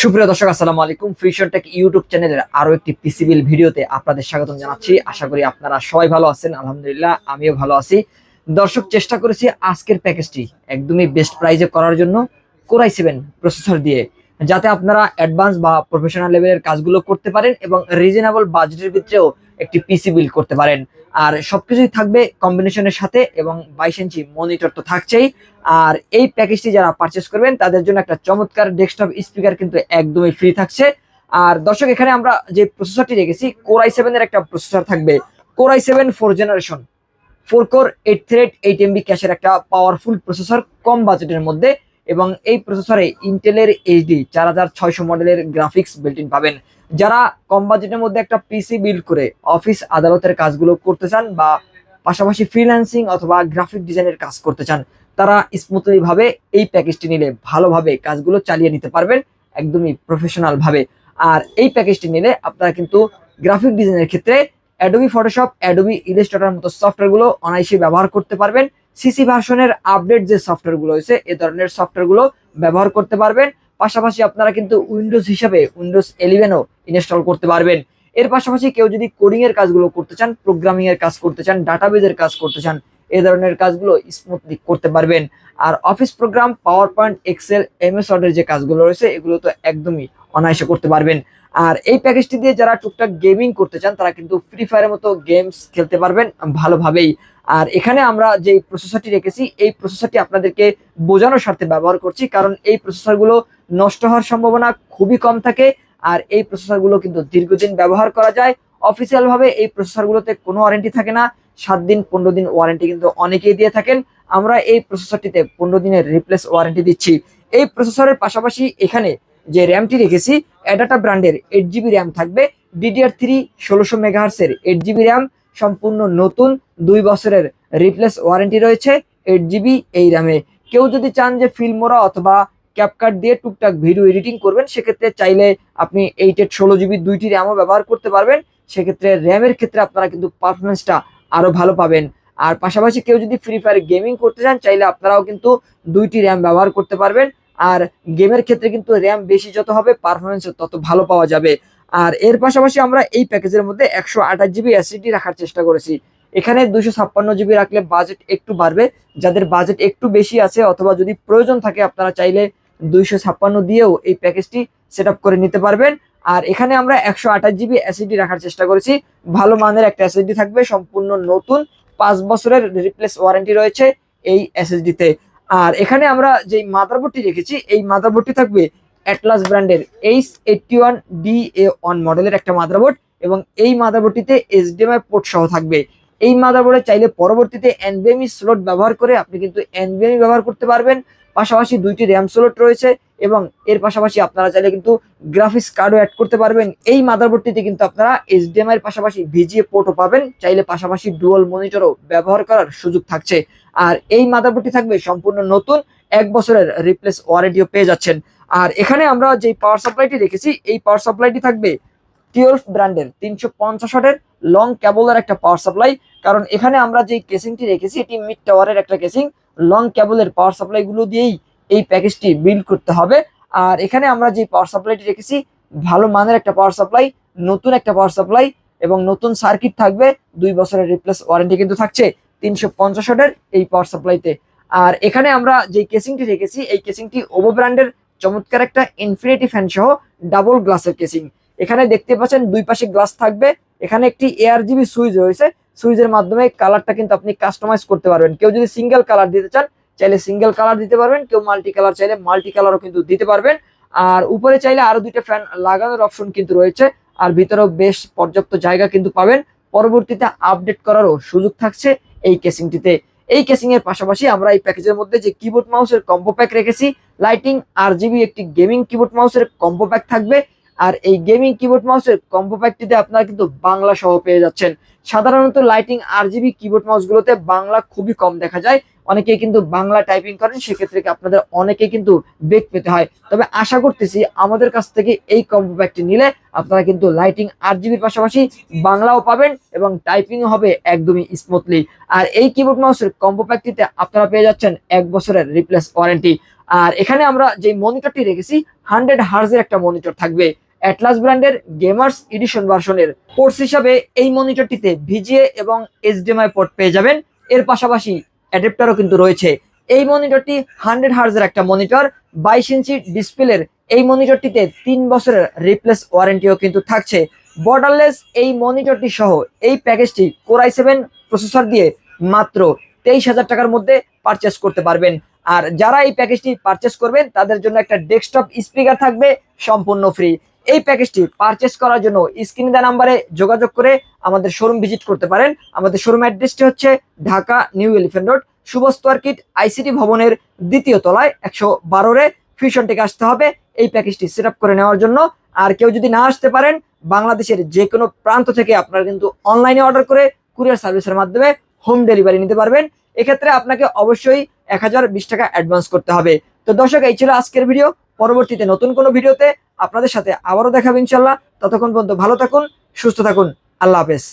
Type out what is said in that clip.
সুপ্রিয় দর্শক, আসসালামু আলাইকুম। ফিউশন টেক ইউটিউব চ্যানেলের আরও একটি পিসিবিল ভিডিওতে আপনাদের স্বাগতম জানাচ্ছি। আশা করি আপনারা সবাই ভালো আছেন, আলহামদুলিল্লাহ, আমিও ভালো আছি। দর্শক, চেষ্টা করেছি আজকের প্যাকেজটি একদমই বেস্ট প্রাইজে করার জন্য কোরাই সেভেন প্রসেসর দিয়ে, যাতে আপনারা অ্যাডভান্স বা প্রফেশনাল লেভেলের কাজগুলো করতে পারেন এবং রিজনেবল বাজেটের ভিতরেও একটি পিসি বিল্ড করতে পারেন। আর সবকিছুই থাকবে কম্বিনেশনের সাথে এবং বাইশ ইঞ্চি মনিটর তো থাকছেই। আর এই প্যাকেজটি যারা পারচেস করবেন, তাদের জন্য একটা চমৎকার ডেস্কটপ স্পিকার কিন্তু একদমই ফ্রি থাকছে। আর দর্শক, এখানে আমরা যে প্রসেসরটি রেখেছি কোরাই সেভেনের একটা প্রসেসর থাকবে। Core i seven four generation four core eight thread eight MB ক্যাশের একটা পাওয়ারফুল প্রসেসর কম বাজেটের মধ্যে। এবং এই প্রসেসরে ইন্টেলের এইচডি চার হাজার ছয়শো মডেলের গ্রাফিক্স বিল্ট ইন পাবেন। যারা কম বাজেটের মধ্যে একটা পিসি বিল্ড করে অফিস আদালতের কাজগুলো করতে চান বা পাশাপাশি ফ্রিল্যান্সিং অথবা গ্রাফিক ডিজাইনের কাজ করতে চান, তারা স্মুথলি ভাবে এই প্যাকেজটি নিলে ভালোভাবে কাজগুলো চালিয়ে নিতে পারবেন একদমই প্রফেশনাল ভাবে আর এই প্যাকেজটি নিলে আপনারা কিন্তু গ্রাফিক ডিজাইনের ক্ষেত্রে অ্যাডোবি ফটোশপ অ্যাডোবি ইলাস্ট্রেটর মতো সফটওয়্যারগুলো অনায়াসে ব্যবহার করতে পারবেন। সিসি ভার্সনের আপডেট যে সফটওয়্যারগুলো রয়েছে এ ধরনের সফটওয়্যারগুলো ব্যবহার করতে পারবেন। পাশাপাশি আপনারা কিন্তু উইন্ডোজ হিসাবে উইন্ডোজ ইলেভেনও ইনস্টল করতে পারবেন। এর পাশাপাশি কেউ যদি কোডিং এর কাজগুলো করতে চান প্রোগ্রামিং এর কাজ করতে চান ডাটাবেজের কাজ করতে চান এই ধরনের কাজগুলো স্মুথলি করতে পারবেন। আর office program power point excel MS ওয়ার্ডের যে কাজগুলো রয়েছে, এগুলো তো একদমই অনায়াসে করতে পারবেন। আর এই প্যাকেজটি দিয়ে যারা টুকটাক গেমিং করতে চান, তারা কিন্তু ফ্রি ফায়ারের মতো গেমস খেলতে পারবেন ভালোভাবেই। আর এখানে আমরা যে প্রসেসরটি রেখেছি, এই প্রসেসরটি আপনাদেরকে বোঝানোর স্বার্থে ব্যবহার করছি, কারণ এই প্রসেসরগুলো নষ্ট হওয়ার সম্ভাবনা খুবই কম থাকে আর এই প্রসেসরগুলো কিন্তু দীর্ঘদিন ব্যবহার করা যায়। অফিসিয়ালভাবে এই প্রসেসরগুলোতে কোনো ওয়ারেন্টি থাকে না, সাত দিন, পনেরো দিন ওয়ারেন্টি কিন্তু অনেকেই দিয়ে থাকেন। আমরা এই প্রসেসরটিতে পনেরো দিনের রিপ্লেস ওয়ারেন্টি দিচ্ছি। এই প্রসেসরের পাশাপাশি এখানে যে র্যামটি রেখেছি অ্যাডাটা ব্র্যান্ডের এইট জিবি র্যাম থাকবে ডিডিআর থ্রি ষোলোশো মেগাহার্সের এইট জিবি র্যাম সম্পূর্ণ নতুন দুই বছরের রিপ্লেস ওয়ারেন্টি রয়েছে এইট জিবি এই র্যামে কেউ যদি চান যে ফিল্মোরা অথবা ক্যাপকাট দিয়ে টুকটাক ভিডিও এডিটিং করবেন, সেক্ষেত্রে চাইলে আপনি এইটের ষোলো জিবি দুইটি র্যামও ব্যবহার করতে পারবেন। সেক্ষেত্রে র্যামের ক্ষেত্রে আপনারা কিন্তু পারফরমেন্সটা আরও ভালো পাবেন। আর পাশাপাশি কেউ যদি ফ্রি ফায়ার গেমিং করতে চান, চাইলে আপনারাও কিন্তু দুইটি র্যাম ব্যবহার করতে পারবেন। আর গেমের ক্ষেত্রে কিন্তু র্যাম বেশি যত হবে পারফরমেন্স তত ভালো পাওয়া যাবে। আর এর পাশাপাশি আমরা এই প্যাকেজের মধ্যে একশো আঠাশ জিবি অ্যাসিডি রাখার চেষ্টা করেছি। এখানে দুশো ছাপ্পান্ন জিবি রাখলে বাজেট একটু বাড়বে। যাদের বাজেট একটু বেশি আছে অথবা যদি প্রয়োজন থাকে আপনারা চাইলে দুইশো ছাপ্পান্ন দিয়েও এই প্যাকেজটি সেট করে নিতে পারবেন। আর এখানে আমরা একশো আঠাশ জিবি অ্যাসিডি রাখার চেষ্টা করেছি। ভালো মানের একটা এসএসডি থাকবে, সম্পূর্ণ নতুন। পাঁচ বছরের রিপ্লেস ওয়ারেন্টি রয়েছে এই এসএসডিতে আর এখানে আমরা যে মাদারবোর্ডটি রেখেছি, এই মাদারবোর্ডটি থাকবে অ্যাটলাস ব্র্যান্ডের H eighty one D A one মডেলের একটা মাদারবোর্ড এবং এই মাদারবোর্ডটিতে এইচডিএমআই পোর্ট সহ থাকবে। এই মাদারবোর্ডে চাইলে পরবর্তীতে এনবিএমই স্লট ব্যবহার করে আপনি কিন্তু এনবিএমই ব্যবহার করতে পারবেন। পাশাপাশি দুইটি র্যাম স্লট রয়েছে এবং এর পাশাপাশি আপনারা চাইলে কিন্তু গ্রাফিক্স কার্ডও অ্যাড করতে পারবেন। এই মাদারবোর্ডটিতে কিন্তু আপনারা এইচডিএমআই এর পাশাপাশি ভিজিএ পোর্টও পাবেন। চাইলে পাশাপাশি ডুয়াল মনিটরও ব্যবহার করার সুযোগ থাকছে। আর এই মাদারবোর্ডটি থাকবে সম্পূর্ণ নতুন, এক বছরের রিপ্লেস ওয়ারেন্টিও পেয়ে যাচ্ছেন। আর এখানে আমরা যে পাওয়ার সাপ্লাইটি রেখেছি, এই পাওয়ার সাপ্লাইটি থাকবে টিওলফ ব্র্যান্ডের তিনশো পঞ্চাশ লং ক্যাবলের একটা পাওয়ার সাপ্লাই কারণ এখানে আমরা যে কেসিংটি রেখেছি, এটি মিড টাওয়ারের একটা কেসিং লং ক্যাবলের পাওয়ার সাপ্লাইগুলো দিয়েই এই প্যাকেজটি বিল্ড করতে হবে। আর এখানে আমরা যে পাওয়ার সাপ্লাইটি রেখেছি, ভালো মানের একটা পাওয়ার সাপ্লাই নতুন একটা পাওয়ার সাপ্লাই এবং নতুন সার্কিট থাকবে, দুই বছরের রিপ্লেস ওয়ারেন্টি কিন্তু থাকছে তিনশো পঞ্চাশ এই পাওয়ার সাপ্লাইতে আর এখানে আমরা যে কেসিংটি রেখেছি, এই কেসিংটি ওভো ব্র্যান্ডের চমৎকার একটা ইনফিনিটি ফ্যান সহ ডাবল গ্লাসের কেসিং এখানে দেখতে পাচ্ছেন দুই পাশে গ্লাস থাকবে, এখানে একটি এয়ার জিবি সুইচ রয়েছে। সুইচের মাধ্যমে কালারটা কিন্তু আপনি কাস্টমাইজ করতে পারবেন। কেউ যদি সিঙ্গেল কালার দিতে চান, চাইলে সিঙ্গেল কালার দিতে পারবেন। কেউ মাল্টি কালার চাইলে মাল্টি কালারও কিন্তু দিতে পারবেন। আর উপরে চাইলে আরও দুইটা ফ্যান লাগানোর অপশন কিন্তু রয়েছে। আর ভিতরেও বেশ পর্যাপ্ত জায়গা কিন্তু পাবেন। পরবর্তীতে আপডেট করারও সুযোগ থাকছে এই কেসিংটিতে এই কেসিং এর পাশাপাশি আমরা এই প্যাকেজের মধ্যে যে কিবোর্ড মাউসের কম্বো প্যাক রেখেছি লাইটিং আর জিবি একটি গেমিং কিবোর্ড মাউসের কম্বো প্যাক থাকবে। আর এই গেমিং কিবোর্ড মাউসের কম্বো প্যাকটিতে আপনারা কিন্তু বাংলা সহ পেয়ে যাচ্ছেন। সাধারণত লাইটিং আর জিবি কিবোর্ড মাউসগুলোতে বাংলা খুবই কম দেখা যায়। অনেকেই কিন্তু বাংলা টাইপিং করেন, সেক্ষেত্রে আপনাদের অনেকেই কিন্তু বেগ পেতে হয়। তবে আশা করতেছি আমাদের কাছ থেকে এই কম্বো প্যাকটি নিলে আপনারা কিন্তু লাইটিং আট জিবির পাশাপাশি বাংলাও পাবেন এবং টাইপিং হবে একদমই স্মুথলি আর এই কিবোর্ড মাউসের কম্বো প্যাকটিতে আপনারা পেয়ে যাচ্ছেন এক বছরের রিপ্লেস ওয়ারেন্টি আর এখানে আমরা যে মনিটরটি রেখেছি হান্ড্রেড হার্জের একটা মনিটর থাকবে। অ্যাটলাস ব্র্যান্ডের গেমার্স এডিশন ভার্সনের কোর্স হিসাবে এই মনিটরটিতে ভিজিএ এবং এইচডিএমআই পোর্ট পেয়ে যাবেন। এর পাশাপাশি অ্যাডাপ্টারও কিন্তু রয়েছে। এই মনিটরটি হান্ড্রেড হার্জের একটা মনিটর, বাইশ ইঞ্চি ডিসপ্লের এই মনিটরটিতে তিন বছরের রিপ্লেস ওয়ারেন্টিও কিন্তু থাকছে। বর্ডারলেস এই মনিটরটি সহ এই প্যাকেজটি কোরাই সেভেন প্রসেসর দিয়ে মাত্র তেইশ হাজার টাকার মধ্যে পারচেস করতে পারবেন। আর যারা এই প্যাকেজটি পারচেস করবেন, তাদের জন্য একটা ডেস্কটপ স্পিকার থাকবে, সম্পূর্ণ ফ্রি এই প্যাকেজটি পারচেস করার জন্য স্ক্রিনে দেওয়া নাম্বারে যোগাযোগ করে আমাদের শোরুম ভিজিট করতে পারেন। আমাদের শোরুম অ্যাড্রেসটি হচ্ছে ঢাকা নিউ এলিফেন্ট রোড, সুবস্ত মার্কেট আইসিটি ভবনের দ্বিতীয় তলায় একশো বারোরে ফিউশন থেকে আসতে হবে। এই প্যাকেজটি সেট করে নেওয়ার জন্য আর কেউ যদি না আসতে পারেন, বাংলাদেশের যে কোনো প্রান্ত থেকে আপনারা কিন্তু অনলাইনে অর্ডার করে কুরিয়ার সার্ভিসের মাধ্যমে হোম ডেলিভারি নিতে পারবেন। এক্ষেত্রে আপনাকে অবশ্যই এক হাজার বিশ টাকা অ্যাডভান্স করতে হবে। তো দর্শক, এই ছিল আজকের ভিডিও পরবর্তীতে নতুন কোনো ভিডিওতে আপনাদের সাথে আবারও দেখাবো ইনশাল্লাহ ততক্ষণ পর্যন্ত ভালো থাকুন, সুস্থ থাকুন। আল্লাহ হাফেজ।